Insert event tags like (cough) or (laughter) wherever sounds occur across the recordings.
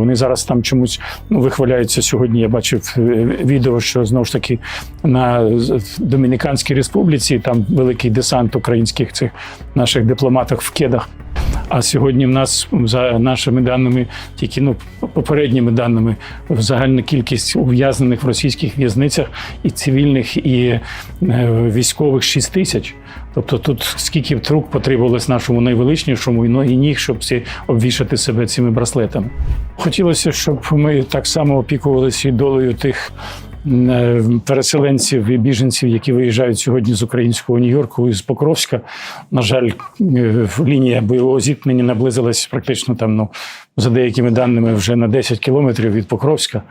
Вони зараз там чомусь ну, вихваляються сьогодні. Я бачив е, відео, що знову ж таки на Домініканській республіці там великий десант українських цих наших дипломатів в кедах. А сьогодні в нас за нашими даними, тільки ну попередніми даними, загальна кількість ув'язнених в російських в'язницях і цивільних, і е, військових 6 тисяч. Тобто тут скільки б рук потребувалось нашому найвеличнішому і ноги ніг, щоб всі обвішати себе цими браслетами. Хотілося, щоб ми так само опікувалися і долею тих переселенців і біженців, які виїжджають сьогодні з українського Нью-Йорку і з Покровська. На жаль, е, лінія бойового зіткнення наблизилась практично там, ну, за деякими даними, вже на 10 кілометрів від Покровська.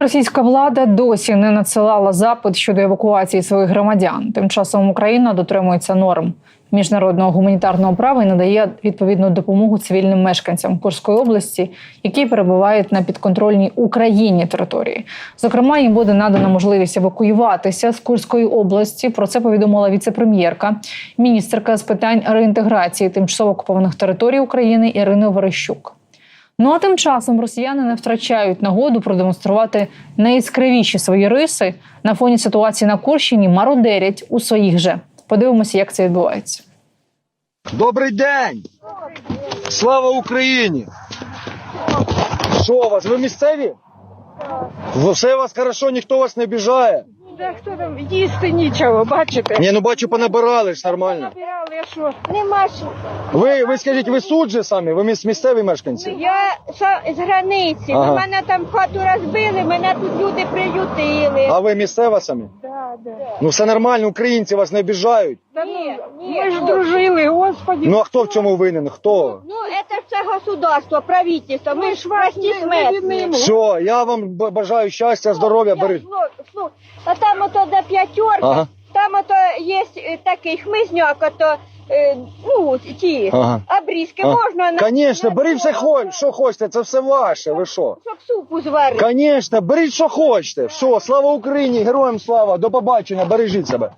Російська влада досі не надсилала запит щодо евакуації своїх громадян. Тим часом Україна дотримується норм міжнародного гуманітарного права і надає відповідну допомогу цивільним мешканцям Курської області, які перебувають на підконтрольній Україні території. Зокрема, їм буде надана можливість евакуюватися з Курської області. Про це повідомила віце-прем'єрка, міністерка з питань реінтеграції тимчасово окупованих територій України Ірина Верещук. Ну а тим часом росіяни не втрачають нагоду продемонструвати найяскравіші свої риси на фоні ситуації на Курщині, мародерять у своїх же. Подивимося, як це відбувається. Добрий день! Слава Україні! Що у вас? Ви місцеві? Все у вас хорошо, ніхто вас не обіжає? Да хто там їсти нічого, бачите? Ні, ну бачу, понабирали ж нормально. Набирали, а що? Нема що. Ви, ви скажіть, ви суд же самі? Ви міс- місцеві мешканці? Я са- з границі. Ага. У мене там хату розбили, мене тут люди приютили. А ви місцева самі? Да, да. Ну все нормально, українці вас не обіжають. Та ні, ні, ми ж дружили, господи. Ну а хто в цьому винен? Хто? Ну, це ж це государство, правительство. Ми ж власті смертні. Все, я вам б- бажаю щастя, здоров'я, Я, бери. слу- слу- А там ото до п'ятерка, Ага. там ото є е, такий хмизняк, ото, е, ну, ті, Ага. обрізки А. можна на... Звісно, на- беріть все, хо- що хочете, це все ваше, ви що? Щоб супу зварити. Звісно, беріть, що хочете. Все, слава Україні, героям слава, до побачення, бережіть себе.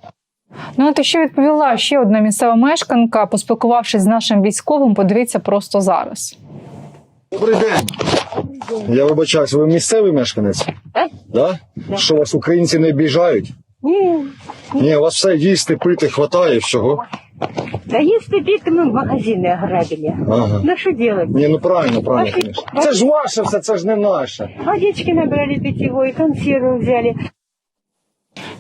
Ну от і що відповіла ще одна місцева мешканка, поспілкувавшись з нашим військовим, подивіться просто зараз. Добрий день. Я вибачаюсь, ви місцевий мешканець? Да? Що вас українці не обіжають? Ні, Ні, у вас все їсти, пити, хватає всього. Да если пить, мы магазины ограбили. Ага. Ну что делать? Ні, ну правильно, правильно, звісно. Це ж ваше все, це ж не наше. Водички набрали питьевой, консервы взяли.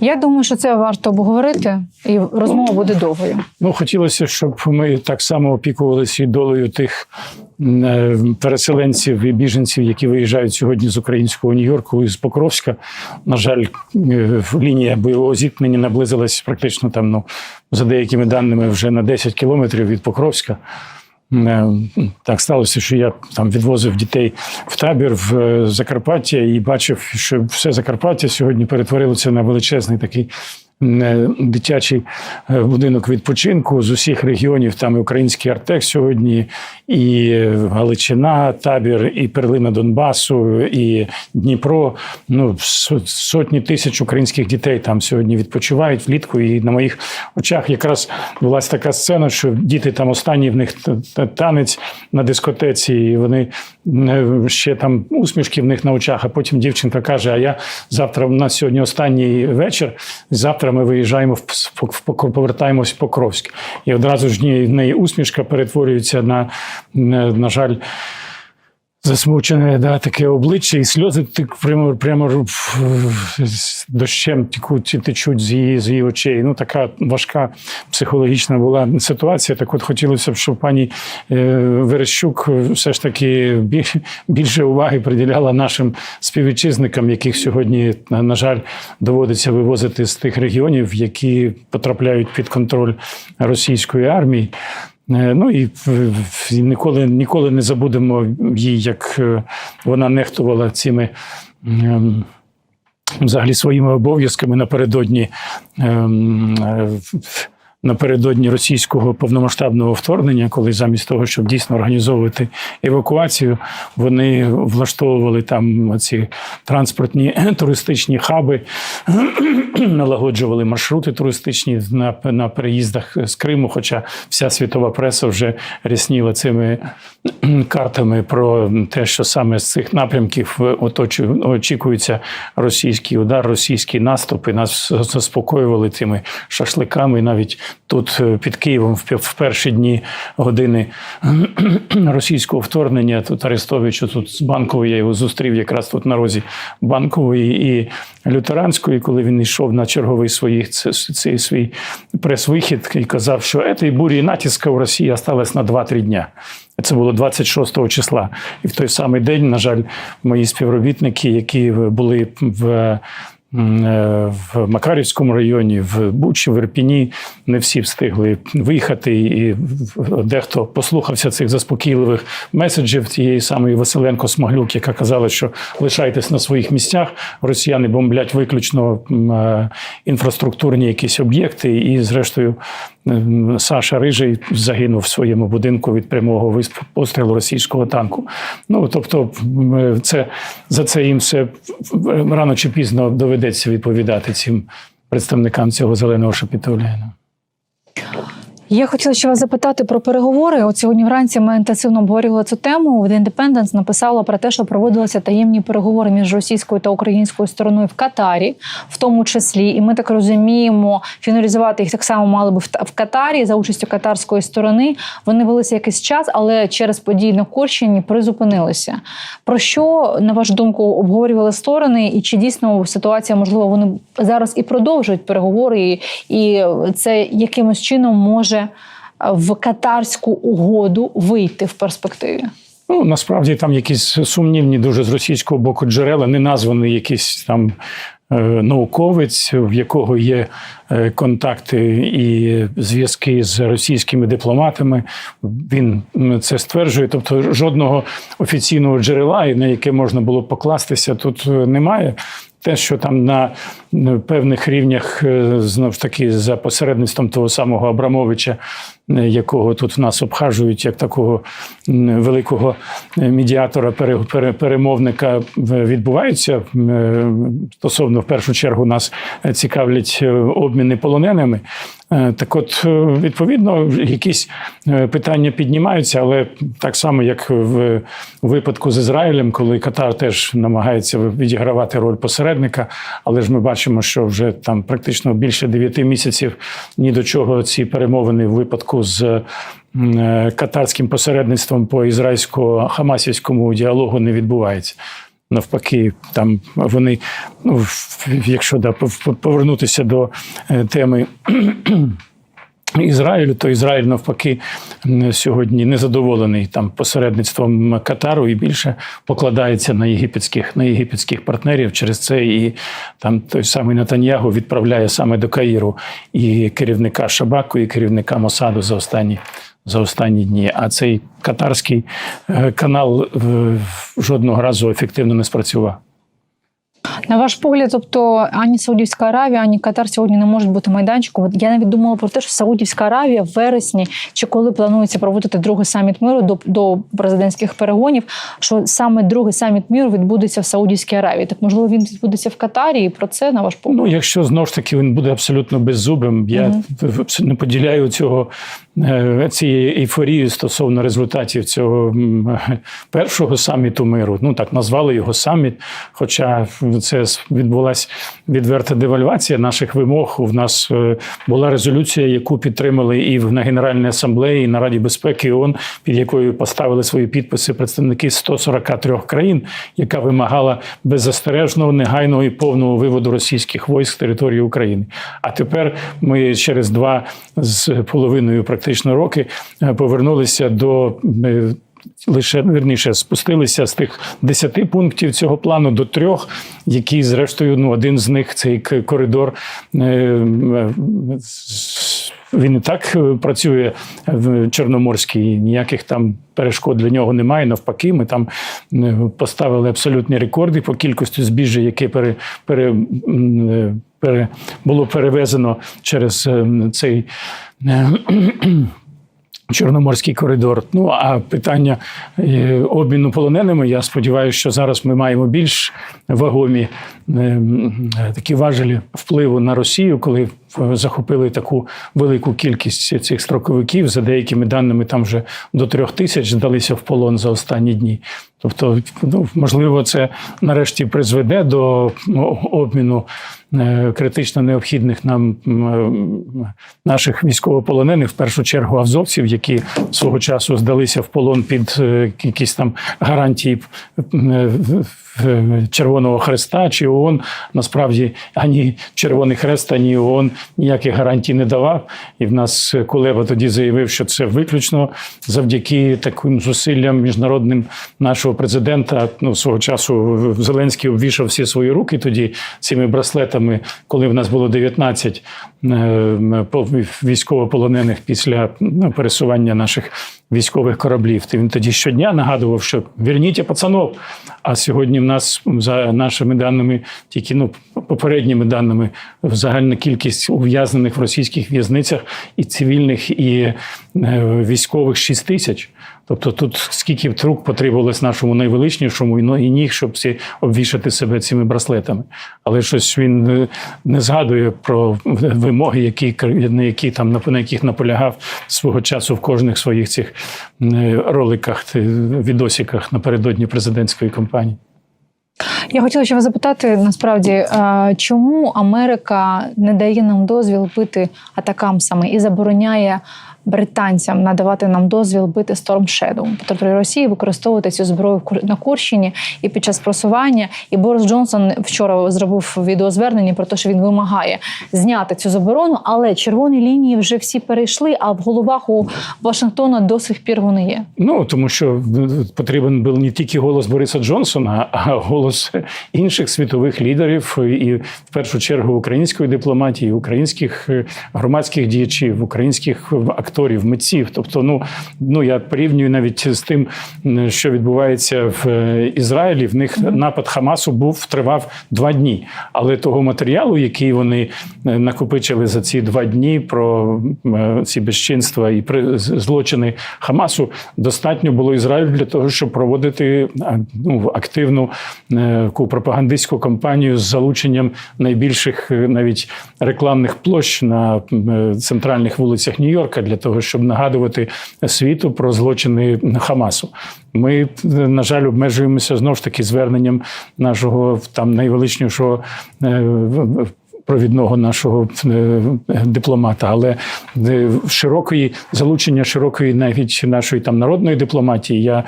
Я думаю, що це варто обговорити, і розмова буде довгою. Ну, хотілося, щоб ми так само опікувалися і долею тих е, переселенців і біженців, які виїжджають сьогодні з українського Нью-Йорку і з Покровська. На жаль, е, лінія бойового зіткнення наблизилась практично там, ну, за деякими даними, вже на 10 кілометрів від Покровська. Е, Так сталося, що я там відвозив дітей в табір в е, Закарпаття і бачив, що все Закарпаття сьогодні перетворилося на величезний такий дитячий е, будинок відпочинку з усіх регіонів. Там і український Артек сьогодні, і Галичина, табір, і перлина Донбасу, і Дніпро. Ну сотні тисяч українських дітей там сьогодні відпочивають влітку. І на моїх очах якраз була така сцена, що діти там останній в них танець на дискотеці, і вони е, ще там усмішки в них на очах. А потім дівчинка каже: А я завтра у нас сьогодні останній вечір. Завтра ми виїжджаємо в, повертаємось в Покровськ. І одразу ж в неї- усмішка перетворюється на, на жаль. Засмучене, да, таке обличчя, і сльози так прямо, прямо дощем текуть, течуть з її, з її очей. Ну, така важка психологічна була ситуація. Так от хотілося б, щоб пані е, Верещук все ж таки більше уваги приділяла нашим співвітчизникам, яких сьогодні, на жаль, доводиться вивозити з тих регіонів, які потрапляють під контроль російської армії. Е, Ну і ніколи, ніколи не забудемо їй, як е, вона нехтувала цими. ем, Взагалі своїми обов'язками напередодні ем, е, напередодні російського повномасштабного вторгнення, коли замість того, щоб дійсно організовувати евакуацію, вони влаштовували там ці транспортні (clears throat) туристичні хаби, (clears throat) налагоджували маршрути туристичні на, на переїздах з Криму. Хоча вся світова преса вже рясніла цими картами про те, що саме з цих напрямків оточу- очікується російський удар, російський наступ, і нас заспокоювали тими шашликами. Навіть тут е, під Києвом в перші дні години (clears throat) російського вторгнення тут Арестовичу, тут з банкової я його зустрів якраз тут на розі банкової і лютеранської, коли він йшов на черговий свої, ц- цей свій прес-вихід і казав, що цієї бурі натиска в Росії осталось на 2-3 дня. Це було 26 числа. І в той самий день, на жаль, мої співробітники, які були в. е, В Макарівському районі, в Бучі, в Ірпіні не всі встигли виїхати, і дехто послухався цих заспокійливих меседжів тієї самої Василенко Смаглюк, яка казала, що лишайтесь на своїх місцях. Росіяни бомблять виключно е, інфраструктурні якісь об'єкти, і зрештою Саша Рижий загинув в своєму будинку від прямого пострілу російського танку. Ну тобто, це за це їм все рано чи пізно доведеться відповідати цим представникам цього зеленого шапітоліна. Я хотіла ще вас запитати про переговори. От сьогодні вранці ми інтенсивно обговорювали цю тему. The Independence написала про те, що проводилися таємні переговори між російською та українською стороною в Катарі, в тому числі. І ми так розуміємо, фіналізувати їх так само мали би в Катарі за участю катарської сторони. Вони велися якийсь час, але через події на Курщині призупинилися. Про що, на вашу думку, обговорювали сторони, і чи дійсно ситуація можливо вони зараз і продовжують переговори, і це якимось чином може в катарську угоду вийти в перспективі? Ну, насправді там якісь сумнівні дуже з російського боку джерела, не названий якийсь там е, науковець, в якого є е, контакти і зв'язки з російськими дипломатами. Він це стверджує. Тобто жодного офіційного джерела, на яке можна було покластися, тут е, немає. Те, що там на певних рівнях е, знов ж таки за посередництвом того самого Абрамовича, якого тут в нас обхажують як такого великого е, медіатора, пере- пере- перемовника, е, відбуваються е, стосовно в першу чергу нас цікавлять обміни полоненими. Так, от, відповідно, якісь питання піднімаються, але так само, як в випадку з Ізраїлем, коли Катар теж намагається відігравати роль посередника, але ж ми бачимо, що вже там практично більше 9 місяців ні до чого ці перемовини в випадку з е, катарським посередництвом по ізраїльсько-хамасівському діалогу не відбувається. Навпаки, там вони, ну, якщо да, пов- повернутися до е, теми Ізраїлю, то Ізраїль навпаки сьогодні незадоволений там посередництвом Катару і більше покладається на єгипетських на єгипетських партнерів. Через це і там той самий Натаньягу відправляє саме до Каїру і керівника Шабаку, і керівника Мосаду за останні. За останні дні, а цей катарський е, канал е, жодного разу ефективно не спрацював. На ваш погляд, тобто ані Саудівська Аравія, ані Катар сьогодні не можуть бути майданчиком. Я навіть думала про те, що Саудівська Аравія в вересні чи коли планується проводити другий саміт миру до, до президентських перегонів, що саме другий саміт миру відбудеться в Саудівській Аравії. Так можливо він відбудеться в Катарі, і про це на ваш погляд? Ну, якщо знову ж таки він буде абсолютно беззубим, я Мгм. не поділяю цього е, цієї ейфорії стосовно результатів цього першого саміту миру. Ну так назвали його саміт. Хоча це відбулася відверта девальвація наших вимог. У нас е, була резолюція, яку підтримали і на Генеральній асамблеї, і на Раді безпеки ООН, під якою поставили свої підписи представники 143 країн, яка вимагала беззастережного, негайного і повного виводу російських військ з території України. А тепер ми через два з половиною практично роки е, повернулися до. Лише вірніше спустилися з тих 10 пунктів цього плану до трьох, які, зрештою, ну один з них цей коридор е, е, він і так е, працює в Чорноморській. Ніяких там перешкод для нього немає. Навпаки, ми там поставили абсолютні рекорди по кількості збіжжя, яке пере, пере, пере, було перевезено через цей. Чорноморський коридор. Ну а питання е, обміну полоненими. Я сподіваюся, що зараз ми маємо більш вагомі такі важелі впливу на Росію, коли е, захопили таку велику кількість цих строковиків. За деякими даними, там вже до трьох тисяч здалися в полон за останні дні. Тобто, ну, можливо, це нарешті призведе до ну, обміну е, критично необхідних нам е, наших військовополонених, в першу чергу азовців, які свого часу здалися в полон під е, якісь там гарантії е, Червоного Хреста чи ООН. Насправді ані Червоний Хрест, ані ООН ніяких гарантій не давав. І в нас Кулеба тоді заявив, що це виключно завдяки таким зусиллям міжнародним нашого президента. Ну, свого часу Зеленський обвішав всі свої руки тоді цими браслетами, коли в нас було 19 е, військовополонених після ну, пересування наших військових кораблів. Він тоді щодня нагадував, що верніть пацанов. А сьогодні в нас за нашими даними, тільки ну попередніми даними, загальна кількість ув'язнених в російських в'язницях і цивільних, і е, військових 6 тисяч. Тобто тут скільки б рук потребувалось нашому найвеличнішому і но- і ніг, щоб всі обвішати себе цими браслетами. Але щось він е, не згадує про вимоги, які на які там на яких наполягав свого часу в кожних своїх цих е, роликах, ти- відосиках напередодні президентської кампанії. Я хотіла ще вас запитати насправді, е, чому Америка не дає нам дозвіл бити атакамсами і забороняє британцям надавати нам дозвіл бити Storm Shadow? Тобто при Росії використовувати цю зброю на Курщині і під час просування. І Борис Джонсон вчора зробив відеозвернення про те, що він вимагає зняти цю заборону, але червоні лінії вже всі перейшли. А в головах у Вашингтона до сих пір вони є. Ну тому що потрібен був не тільки голос Бориса Джонсона, а голос інших світових лідерів, і в першу чергу української дипломатії, українських е, громадських діячів, українських акторів, митців. Тобто, ну ну я порівнюю навіть з тим, що відбувається в е, Ізраїлі. В них напад Хамасу був тривав два дні, але того матеріалу, який вони е, накопичили за ці два дні, про е, ці безчинства і злочини Хамасу, достатньо було Ізраїлю для того, щоб проводити ну, активну пропагандистську кампанію з залученням найбільших навіть рекламних площ на центральних вулицях Нью-Йорка для того, щоб нагадувати світу про злочини Хамасу. Ми, на жаль, обмежуємося знову ж таки зверненням нашого там найвеличнішого. е, Провідного нашого е, дипломата, але е, широкої залучення широкої навіть нашої там народної дипломатії я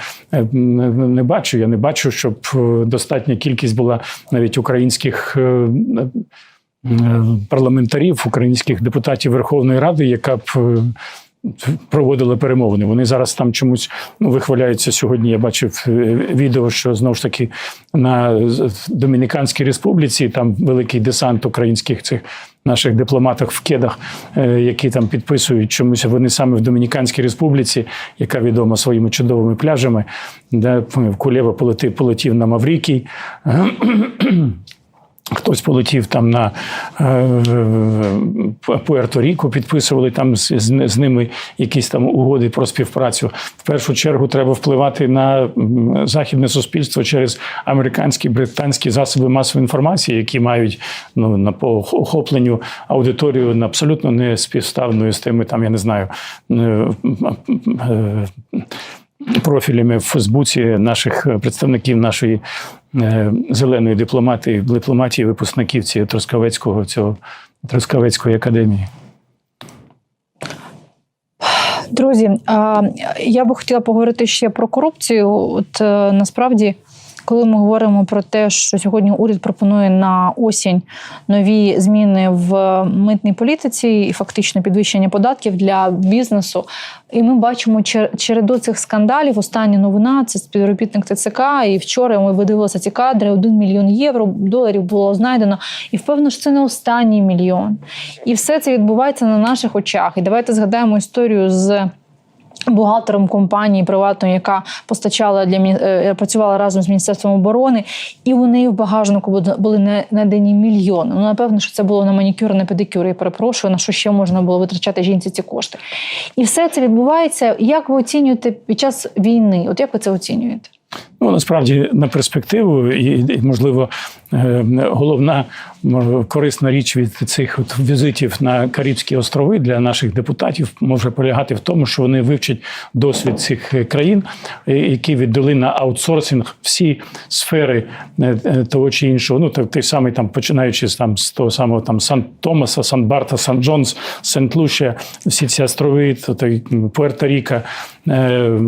не бачу. Я не бачу, щоб достатня кількість була навіть українських. Парламентарів, українських депутатів Верховної Ради, яка б е, проводила перемовини. Вони зараз там чомусь ну, вихваляються сьогодні. Я бачив е, відео, що знову ж таки на Домініканській республіці там великий десант українських цих наших дипломатів в кедах, е, які там підписують чомусь. Вони саме в Домініканській республіці, яка відома своїми чудовими пляжами, де Кулєва полетів, полетів на Маврикій. Хтось полетів там на е, Пуерто-Ріко, підписували там з, з, з ними якісь там угоди про співпрацю. В першу чергу треба впливати на західне суспільство через американські британські засоби масової інформації, які мають ну на по охопленню аудиторію на абсолютно не співставною з тими, там я не знаю. е, е, профілями в Фейсбуці наших представників нашої зеленої дипломатії, дипломатії випускників цієї Трускавецького цього Трускавецької академії. Друзі, я би хотіла поговорити ще про корупцію. От е, насправді коли ми говоримо про те, що сьогодні уряд пропонує на осінь нові зміни в митній політиці і фактично підвищення податків для бізнесу. І ми бачимо чер- череду цих скандалів. Остання новина це співробітник ТЦК. І вчора ми видивилися ці кадри. Один мільйон євро доларів було знайдено. І впевнено, що це не останній мільйон. І все це відбувається на наших очах. І давайте згадаємо історію з. Бухгалтером компанії приватної, яка постачала для мі- е, працювала разом з міністерством оборони, і у неї в багажнику були не- надані мільйони. Ну напевно, що це було на манікюр, на педикюр. Я перепрошую, на що ще можна було витрачати жінці ці кошти. І все це відбувається. Як ви оцінюєте під час війни? От як ви це оцінюєте? Ну, насправді на перспективу, і, можливо, е, головна корисна річ від цих от візитів на Карибські острови для наших депутатів може полягати в тому, що вони вивчать досвід цих е, країн, е, які віддали на аутсорсинг всі сфери того чи іншого. Ну так той самий там, починаючи з там з того самого там Сан Томаса, Сан Барта, Сан Джонс, Сент Лушія, всі ці острови, то той Пуерто-Ріка, е,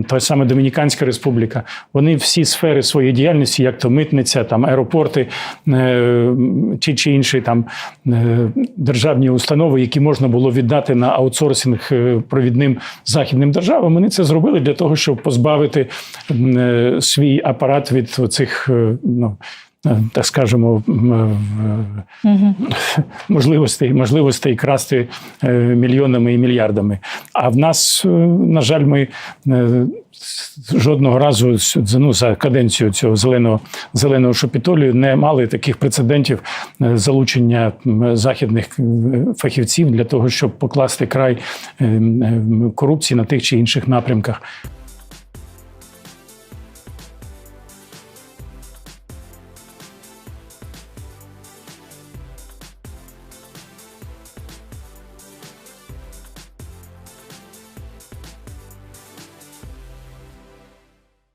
та саме Домініканська Республіка. Вони всі сфери своєї діяльності, як то митниця, там аеропорти, е, ті чи інші там е, державні установи, які можна було віддати на аутсорсинг е, провідним західним державам, вони це зробили для того, щоб позбавити е, свій апарат від цих, ну. Е, Так скажемо, е, можливостей, можливостей красти мільйонами і мільярдами. А в нас, на жаль, ми жодного разу ну, за каденцію цього зеленого зеленого шопітолію не мали таких прецедентів залучення західних фахівців для того, щоб покласти край корупції на тих чи інших напрямках.